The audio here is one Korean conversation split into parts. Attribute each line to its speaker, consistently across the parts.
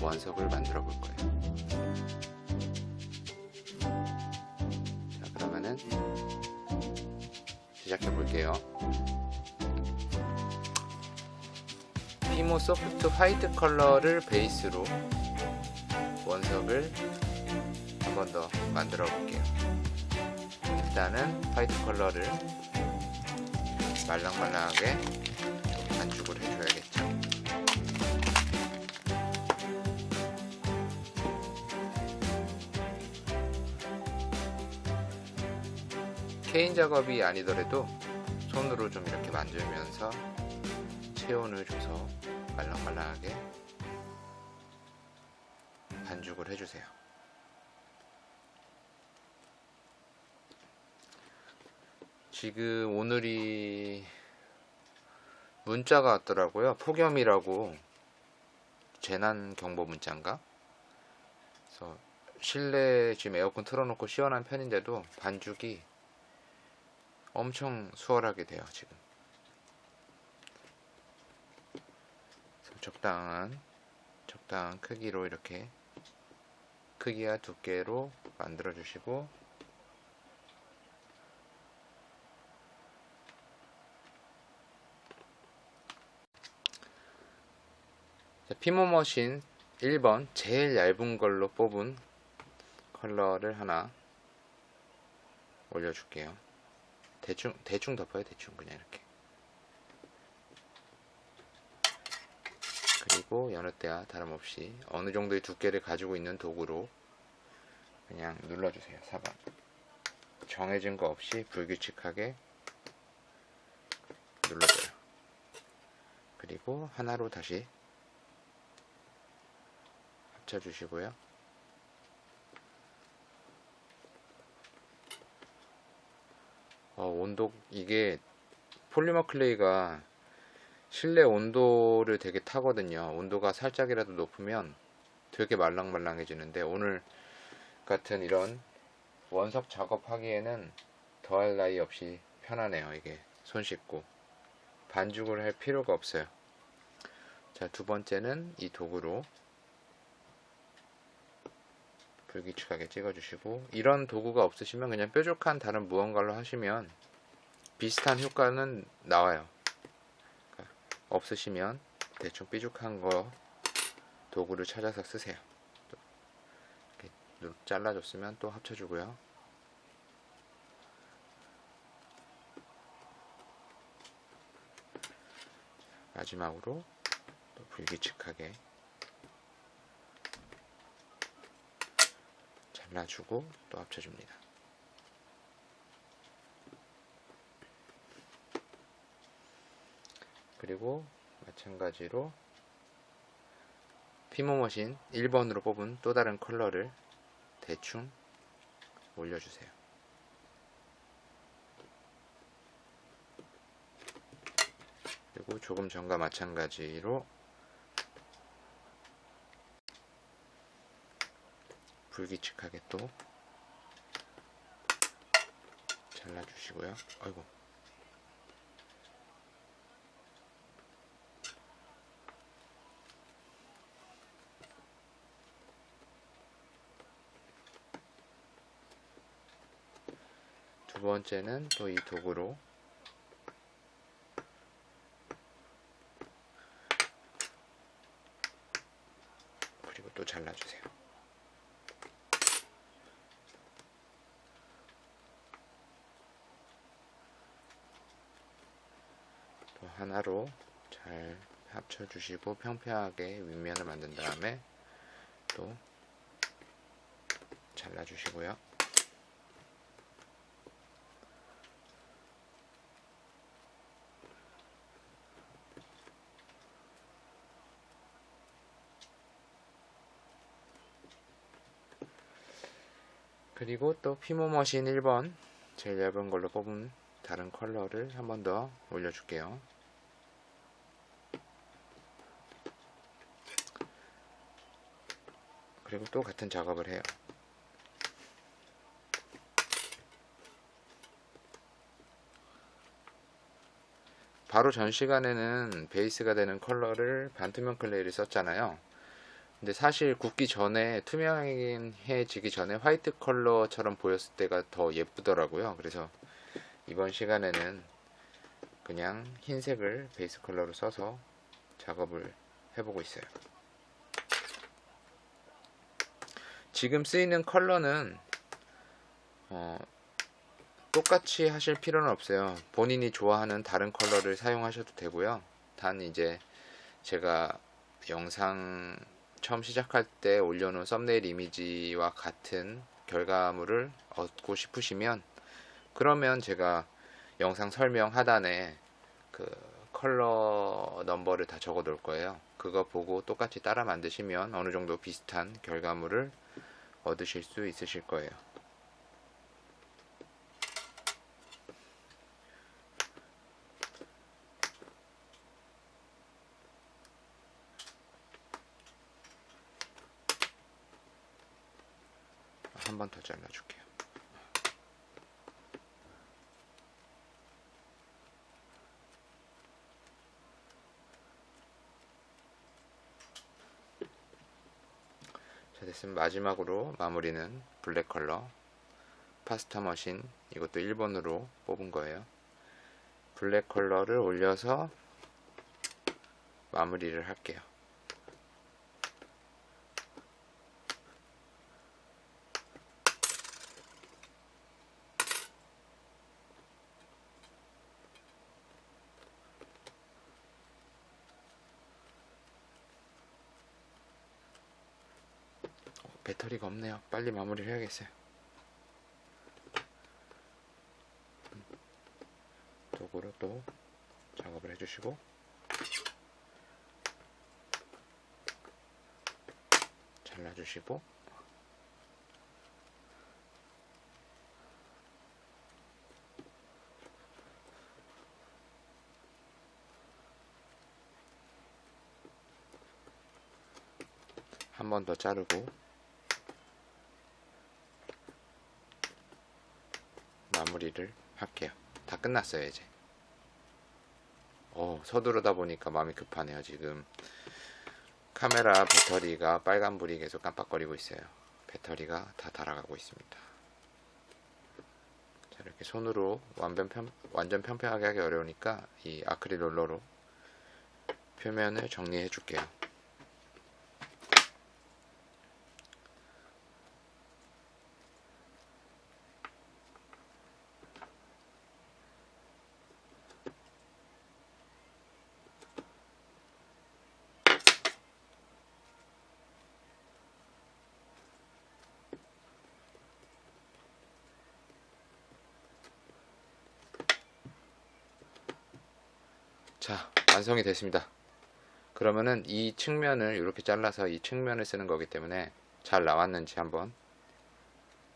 Speaker 1: 원석을 만들어 볼 거예요. 자, 그러면은 시작해 볼게요. 피모 소프트 화이트 컬러를 베이스로 원석을 한 번 더 만들어 볼게요. 일단은 화이트 컬러를 말랑말랑하게 좀 반죽을 해줘야겠죠. 케인 작업이 아니더라도 손으로 좀 이렇게 만들면서 체온을 줘서 말랑말랑하게 반죽을 해주세요. 지금 오늘이 문자가 왔더라고요. 폭염이라고 재난 경보 문자인가? 그래서 실내 지금 에어컨 틀어놓고 시원한 편인데도 반죽이 엄청 수월하게 돼요 지금. 적당한 적당한 크기로 이렇게 크기와 두께로 만들어 주시고 자, 피모 머신 1번 제일 얇은 걸로 뽑은 컬러를 하나 올려줄게요. 대충 대충 덮어요. 대충 그냥 이렇게. 그리고 여느 때와 다름없이 어느 정도의 두께를 가지고 있는 도구로 그냥 눌러주세요. 사방. 정해진 거 없이 불규칙하게 눌러줘요. 그리고 하나로 다시 합쳐주시고요. 어, 온도 이게 폴리머 클레이가 실내 온도를 되게 타거든요. 온도가 살짝이라도 높으면 되게 말랑말랑해지는데 오늘 같은 이런 원석 작업하기에는 더할 나위 없이 편하네요. 이게 손 씻고 반죽을 할 필요가 없어요. 자, 두 번째는 이 도구로 불규칙하게 찍어주시고 이런 도구가 없으시면 그냥 뾰족한 다른 무언가로 하시면 비슷한 효과는 나와요. 그러니까 없으시면 대충 삐죽한 거 도구를 찾아서 쓰세요. 또 이렇게 누- 잘라줬으면 또 합쳐주고요. 마지막으로 또 불규칙하게 잘라주고 또 합쳐줍니다. 그리고 마찬가지로 피모머신 1번으로 뽑은 또 다른 컬러를 대충 올려주세요. 그리고 조금 전과 마찬가지로 불규칙하게 또 잘라주시고요. 아이고. 두 번째는 또 이 도구로 그리고 또 잘라주세요. 또 하나로 잘 합쳐주시고 평평하게 윗면을 만든 다음에 또 잘라주시고요. 그리고 또 피모 머신 1번 제일 얇은 걸로 뽑은 다른 컬러를 한 번 더 올려줄게요. 그리고 또 같은 작업을 해요. 바로 전 시간에는 베이스가 되는 컬러를 반투명 클레이를 썼잖아요. 근데 사실 굳기 전에 투명해지기 전에 화이트 컬러처럼 보였을 때가 더 예쁘더라고요. 그래서 이번 시간에는 그냥 흰색을 베이스 컬러로 써서 작업을 해보고 있어요. 지금 쓰이는 컬러는 어, 똑같이 하실 필요는 없어요. 본인이 좋아하는 다른 컬러를 사용하셔도 되고요. 단 이제 제가 영상 처음 시작할 때 올려놓은 썸네일 이미지와 같은 결과물을 얻고 싶으시면 그러면 제가 영상 설명 하단에 그 컬러 넘버를 다 적어 놓을 거예요. 그거 보고 똑같이 따라 만드시면 어느 정도 비슷한 결과물을 얻으실 수 있으실 거예요. 한 번 더 잘라줄게요. 자 됐으면 마지막으로 마무리는 블랙 컬러 파스타 머신 이것도 1번으로 뽑은 거예요. 블랙 컬러를 올려서 마무리를 할게요. 배터리가 없네요. 빨리 마무리를 해야겠어요. 도구로 또 작업을 해주시고 잘라주시고 한 번 더 자르고 마무리를 할게요. 다 끝났어요, 이제. 어, 서두르다 보니까 마음이 급하네요, 지금. 카메라 배터리가 빨간불이 계속 깜빡거리고 있어요. 배터리가 다 달아가고 있습니다. 자, 이렇게 손으로 완전, 편, 완전 평평하게 하기 어려우니까 이 아크릴 롤러로 표면을 정리해 줄게요. 자, 완성이 됐습니다. 그러면은 이 측면을 이렇게 잘라서 이 측면을 쓰는 거기 때문에 잘 나왔는지 한번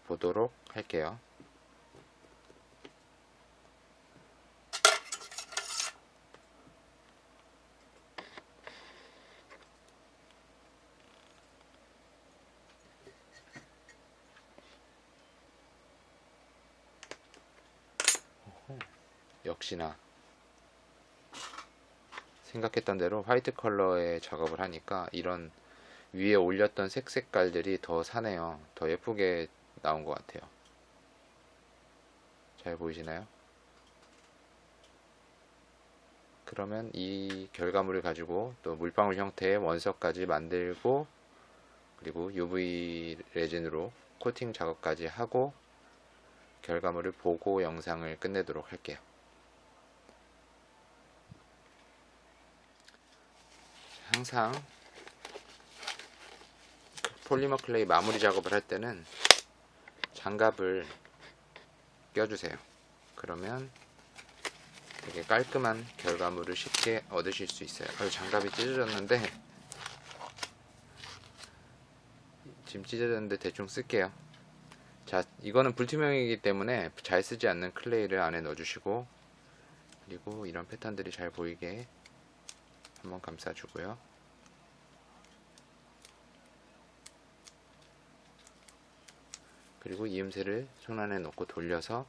Speaker 1: 보도록 할게요. 역시나 생각했던 대로 화이트 컬러의 작업을 하니까 이런 위에 올렸던 색 색깔들이 더 사네요. 더 예쁘게 나온 것 같아요. 잘 보이시나요? 그러면 이 결과물을 가지고 또 물방울 형태의 원석까지 만들고 그리고 UV 레진으로 코팅 작업까지 하고 결과물을 보고 영상을 끝내도록 할게요. 항상 폴리머 클레이 마무리 작업을 할 때는 장갑을 껴주세요. 그러면 되게 깔끔한 결과물을 쉽게 얻으실 수 있어요. 아유, 장갑이 찢어졌는데 지금 찢어졌는데 대충 쓸게요. 자, 이거는 불투명이기 때문에 잘 쓰지 않는 클레이를 안에 넣어주시고 그리고 이런 패턴들이 잘 보이게 한번 감싸주고요. 그리고 이음새를 손 안에 넣고 돌려서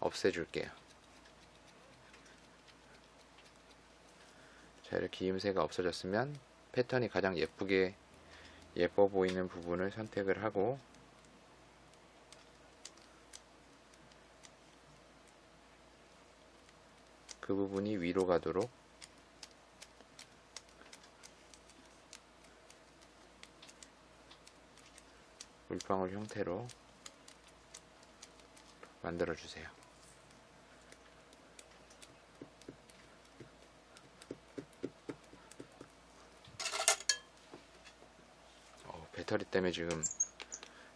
Speaker 1: 없애줄게요. 자 이렇게 이음새가 없어졌으면 패턴이 가장 예쁘게 예뻐 보이는 부분을 선택을 하고 그 부분이 위로 가도록 물방울 형태로 만들어 주세요. 어, 배터리 때문에 지금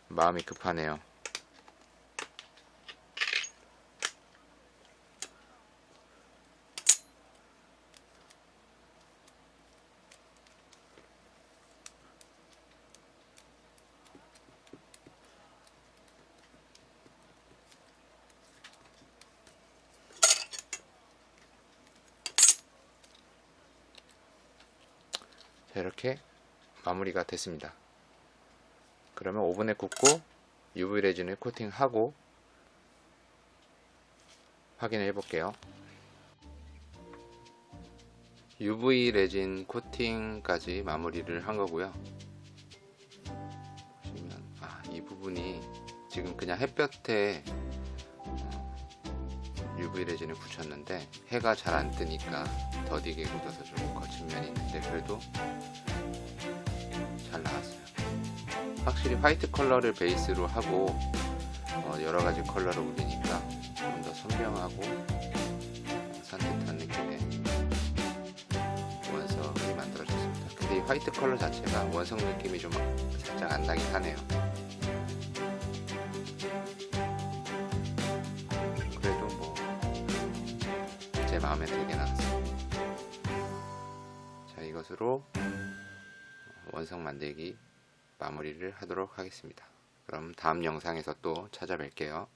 Speaker 1: 마음이 급하네요. 자, 이렇게 마무리가 됐습니다. 그러면 오븐에 굽고 UV 레진을 코팅하고 확인을 해볼게요. UV 레진 코팅까지 마무리를 한 거고요. 보시면 아, 이 부분이 지금 그냥 햇볕에 어, UV 레진을 붙였는데 해가 잘 안 뜨니까 더디게 굳어서 좀 거친 면이 있는데 그래도 잘 나왔어요. 확실히 화이트 컬러를 베이스로 하고 어, 여러 가지 컬러를 올리니까 좀 더 선명하고 산뜻한 느낌의 원석이 만들어졌습니다. 근데 이 화이트 컬러 자체가 원석 느낌이 좀 살짝 안 나긴 하네요. 것으로 원석 만들기 마무리를 하도록 하겠습니다. 그럼 다음 영상에서 또 찾아뵐게요.